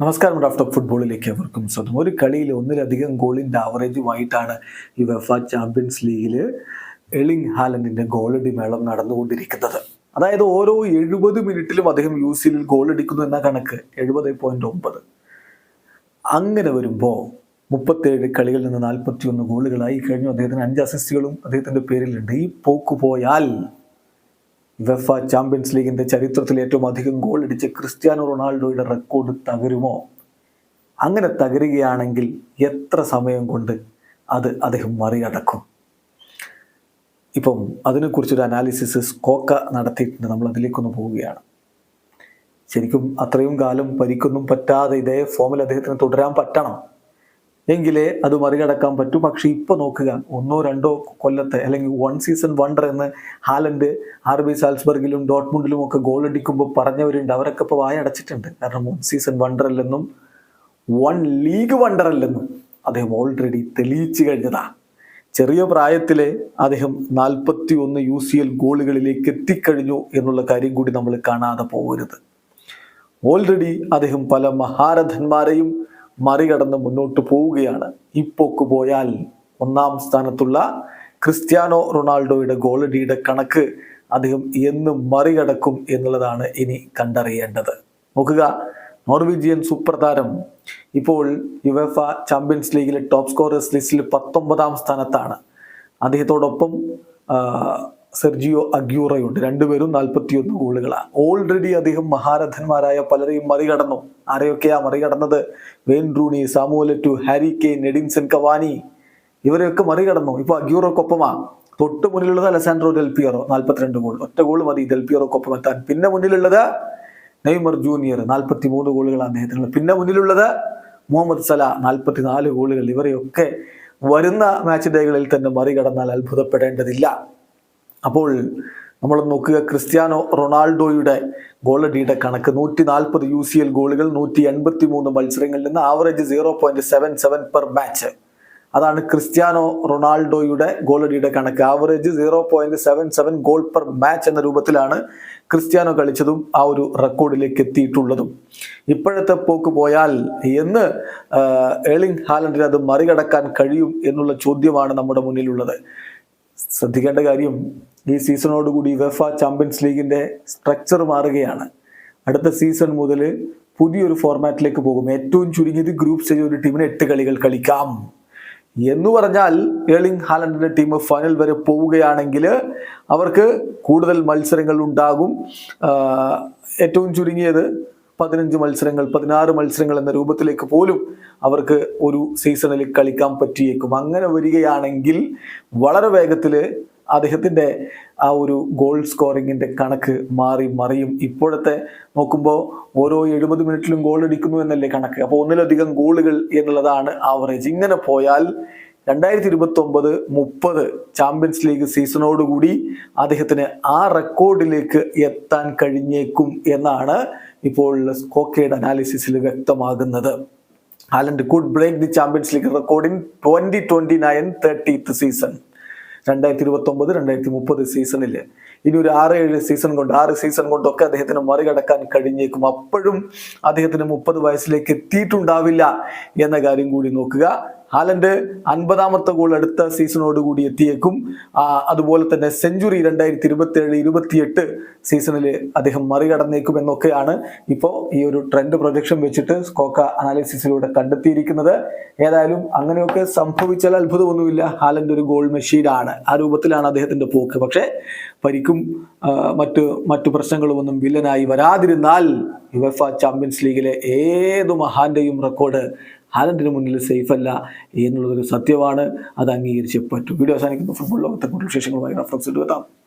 നമസ്കാരം ഡാഫ്റ്റർ ഫുട്ബോളിലേക്ക് അവർക്കും സ്വന്തം ഒരു കളിയിൽ ഒന്നിലധികം ഗോളിന്റെ ആവറേജുമായിട്ടാണ് ഈ വെഫ ചാമ്പ്യൻസ് ലീഗിൽ എളിങ് ഹാലൻഡിന്റെ ഗോളടി മേളം നടന്നുകൊണ്ടിരിക്കുന്നത്. അതായത് ഓരോ എഴുപത് മിനിറ്റിലും അദ്ദേഹം യു സിയിൽ ഗോളടിക്കുന്നു എന്ന കണക്ക് എഴുപത് പോയിന്റ് ഒമ്പത്. അങ്ങനെ വരുമ്പോൾ മുപ്പത്തേഴ് കളികളിൽ നിന്ന് നാൽപ്പത്തി ഒന്ന് ഗോളുകളായി കഴിഞ്ഞു. അദ്ദേഹത്തിന് അഞ്ച് അസിസ്റ്റുകളും അദ്ദേഹത്തിന്റെ പേരിലുണ്ട്. ഈ പോക്ക് പോയാൽ വെഫ ചാമ്പ്യൻസ് ലീഗിന്റെ ചരിത്രത്തിൽ ഏറ്റവും അധികം ഗോൾ അടിച്ച ക്രിസ്ത്യാനോ റൊണാൾഡോയുടെ റെക്കോർഡ് തകരുമോ? അങ്ങനെ തകരുകയാണെങ്കിൽ എത്ര സമയം കൊണ്ട് അത് അദ്ദേഹം മറികടക്കും? ഇപ്പം അതിനെക്കുറിച്ചൊരു അനാലിസിസ് സ്കോക്ക നടത്തിയിട്ടുണ്ട്. നമ്മൾ അതിലേക്കൊന്ന് പോവുകയാണ്. ശരിക്കും അത്രയും കാലം പരിക്കൊന്നും പറ്റാതെ ഇതേ ഫോമിൽ അദ്ദേഹത്തിന് തുടരാൻ പറ്റണം. എങ്കിലേ അത് മറികടക്കാൻ പറ്റൂ. പക്ഷെ ഇപ്പൊ നോക്കുക ഒന്നോ രണ്ടോ കൊല്ലത്തെ അല്ലെങ്കിൽ വൺ സീസൺ വണ്ടർ എന്ന് ഹാലൻഡ് ആർ ബി സാൽസ്ബർഗിലും ഡോട്ട്മുണ്ടിലും ഒക്കെ ഗോൾ അടിക്കുമ്പോൾ പറഞ്ഞവരുണ്ട്. അവരൊക്കെ ഇപ്പോൾ വായ അടച്ചിട്ടുണ്ട്. കാരണം വൺ സീസൺ വണ്ടർ അല്ലെന്നും വൺ ലീഗ് വണ്ടർ അല്ലെന്നും അദ്ദേഹം ഓൾറെഡി തെളിയിച്ചു കഴിഞ്ഞതാ. ചെറിയ പ്രായത്തിലെ അദ്ദേഹം നാൽപ്പത്തി ഒന്ന് യു സി എൽ ഗോളുകളിലേക്ക് എത്തിക്കഴിഞ്ഞു എന്നുള്ള കാര്യം കൂടി നമ്മൾ കാണാതെ പോകരുത്. ഓൾറെഡി അദ്ദേഹം പല മഹാരഥന്മാരെയും മറികടന്ന് മുന്നോട്ട് പോവുകയാണ്. ഇപ്പോക്ക് പോയാൽ ഒന്നാം സ്ഥാനത്തുള്ള ക്രിസ്ത്യാനോ റൊണാൾഡോയുടെ ഗോളടിയുടെ കണക്ക് അദ്ദേഹം എന്നും മറികടക്കും എന്നുള്ളതാണ് ഇനി കണ്ടറിയേണ്ടത്. നോക്കുക നോർവീജിയൻ സൂപ്പർ താരം ഇപ്പോൾ യുവഫ ചാമ്പ്യൻസ് ലീഗിലെ ടോപ്പ് സ്കോറേഴ്സ് ലിസ്റ്റിൽ പത്തൊമ്പതാം സ്ഥാനത്താണ്. അദ്ദേഹത്തോടൊപ്പം സെർജിയോ അഗ്യൂറയുണ്ട്. രണ്ടുപേരും നാൽപ്പത്തിയൊന്ന് ഗോളുകളാണ്. ഓൾറെഡി അദ്ദേഹം മഹാരഥന്മാരായ പലരെയും മറികടന്നു. ആരെയൊക്കെയാ മറികടന്നത്? Wayne Rooney Samuel Eto'o Harry Kane Edinson Cavani ഇവരെയൊക്കെ മറികടന്നു. ഇപ്പൊ അഗ്യൂറോക്കൊപ്പമാ തൊട്ട് മുന്നിലുള്ളത് അലസാൻഡ്രോ ഡെൽപിയറോ നാൽപ്പത്തിരണ്ട് ഗോൾ. ഒറ്റ ഗോൾ മതി ഡെൽപിയറോക്കൊപ്പം എത്താൻ പിന്നെ മുന്നിലുള്ളത് നെയ്മർ ജൂനിയർ. നാൽപ്പത്തി മൂന്ന് ഗോളുകളാണ് അദ്ദേഹത്തിനുള്ളത്. പിന്നെ മുന്നിലുള്ളത് മുഹമ്മദ് സല. നാൽപ്പത്തി നാല് ഗോളുകൾ. ഇവരെയൊക്കെ വരുന്ന മാച്ച് ഡേകളിൽ തന്നെ മറികടന്നാൽ അത്ഭുതപ്പെടേണ്ടതില്ല. അപ്പോൾ നമ്മൾ നോക്കുക ക്രിസ്ത്യാനോ റൊണാൾഡോയുടെ ഗോളടിയുടെ കണക്ക്. നൂറ്റി നാൽപ്പത് യു സി എൽ ഗോളുകൾ നൂറ്റി എൺപത്തി മൂന്ന് മത്സരങ്ങളിൽ നിന്ന് average zero point seven seven per match അതാണ് ക്രിസ്ത്യാനോ റൊണാൾഡോയുടെ ഗോളടിയുടെ കണക്ക്. Average zero point seven seven goal per match എന്ന രൂപത്തിലാണ് ക്രിസ്ത്യാനോ കളിച്ചതും ആ ഒരു റെക്കോർഡിലേക്ക് എത്തിയിട്ടുള്ളതും. ഇപ്പോഴത്തെ പോക്ക് പോയാൽ എന്ന് ഏളിംഗ് ഹാലൻഡിന് അത് മറികടക്കാൻ കഴിയും എന്നുള്ള ചോദ്യമാണ് നമ്മുടെ മുന്നിലുള്ളത്. ശ്രദ്ധിക്കേണ്ട കാര്യം ഈ സീസണോടുകൂടി വെഫ ചാമ്പ്യൻസ് ലീഗിന്റെ സ്ട്രക്ചർ മാറുകയാണ്. അടുത്ത സീസൺ മുതൽ പുതിയൊരു ഫോർമാറ്റിലേക്ക് പോകും. ഏറ്റവും ചുരുങ്ങിയത് ഗ്രൂപ്പ് സ്റ്റേജ് ഒരു ടീമിന് എട്ട് കളികൾ കളിക്കാം. എന്ന് പറഞ്ഞാൽ ഏളിംഗ് ഹാലൻഡിന്റെ ടീം ഫൈനൽ വരെ പോവുകയാണെങ്കിൽ അവർക്ക് കൂടുതൽ മത്സരങ്ങൾ ഉണ്ടാകും. ഏറ്റവും ചുരുങ്ങിയത് പതിനഞ്ച് മത്സരങ്ങൾ പതിനാറ് മത്സരങ്ങൾ എന്ന രൂപത്തിലേക്ക് പോലും അവർക്ക് ഒരു സീസണിൽ കളിക്കാൻ പറ്റിയേക്കും. അങ്ങനെ വരികയാണെങ്കിൽ വളരെ വേഗത്തിൽ അദ്ദേഹത്തിന്റെ ആ ഒരു ഗോൾ സ്കോറിങ്ങിന്റെ കണക്ക് മാറി മറിയും. ഇപ്പോഴത്തെ നോക്കുമ്പോൾ ഓരോ എഴുപത് മിനിറ്റിലും ഗോൾ അടിക്കുന്നു എന്നല്ലേ കണക്ക്. അപ്പോൾ ഒന്നിലധികം ഗോളുകൾ എന്നുള്ളതാണ് ആവറേജ് ഇങ്ങനെ പോയാൽ രണ്ടായിരത്തി ഇരുപത്തി ഒമ്പത് മുപ്പത് ചാമ്പ്യൻസ് ലീഗ് സീസണോടുകൂടി അദ്ദേഹത്തിന് ആ റെക്കോർഡിലേക്ക് എത്താൻ കഴിഞ്ഞേക്കും എന്നാണ് ഇപ്പോൾ സ്കോക്കയുടെ അനാലിസിസിൽ വ്യക്തമാകുന്നത്. Haaland could break the Champions League record in twenty twenty nine thirtieth season രണ്ടായിരത്തി ഇരുപത്തി ഒമ്പത് രണ്ടായിരത്തി മുപ്പത് സീസണിൽ ഇനി ഒരു ആറ് ഏഴ് സീസൺ കൊണ്ട് ആറ് സീസൺ കൊണ്ടൊക്കെ അദ്ദേഹത്തിന് മറികടക്കാൻ കഴിഞ്ഞേക്കും. അപ്പോഴും അദ്ദേഹത്തിന് മുപ്പത് വയസ്സിലേക്ക് എത്തിയിട്ടുണ്ടാവില്ല എന്ന കാര്യം കൂടി നോക്കുക. ഹാലൻഡ് അൻപതാമത്തെ ഗോൾ അടുത്ത സീസണോട് കൂടി എത്തിയേക്കും. അതുപോലെ തന്നെ സെഞ്ചുറി രണ്ടായിരത്തി ഇരുപത്തി ഏഴ് ഇരുപത്തിയെട്ട് സീസണിൽ അദ്ദേഹം മറികടന്നേക്കും എന്നൊക്കെയാണ് ഇപ്പോൾ ഈ ഒരു ട്രെൻഡ് പ്രൊജക്ഷൻ വെച്ചിട്ട് സ്കോക്ക അനാലിസിസിലൂടെ കണ്ടെത്തിയിരിക്കുന്നത്. ഏതായാലും അങ്ങനെയൊക്കെ സംഭവിച്ചാൽ അത്ഭുതമൊന്നുമില്ല. ഹാലൻഡ് ഒരു ഗോൾ മെഷീനാണ് ആ രൂപത്തിലാണ് അദ്ദേഹത്തിന്റെ പോക്ക്. പക്ഷേ പരിക്കും മറ്റ് മറ്റു മറ്റു പ്രശ്നങ്ങളുമൊന്നും വില്ലനായി വരാതിരുന്നാൽ യുവഫ ചാമ്പ്യൻസ് ലീഗിലെ ഏത് മഹാന്റെയും റെക്കോർഡ് ഹാലൻഡിന് മുന്നിൽ സേഫ് അല്ല എന്നുള്ളതൊരു സത്യമാണ്. അത് അംഗീകരിച്ച് പറ്റും. വീഡിയോ അവസാനിക്കുന്നു. ഫുട്ബോൾ ലോകത്തെ കൂടുതൽ വിശേഷങ്ങളുമായി റഫറൻസ് എത്താം.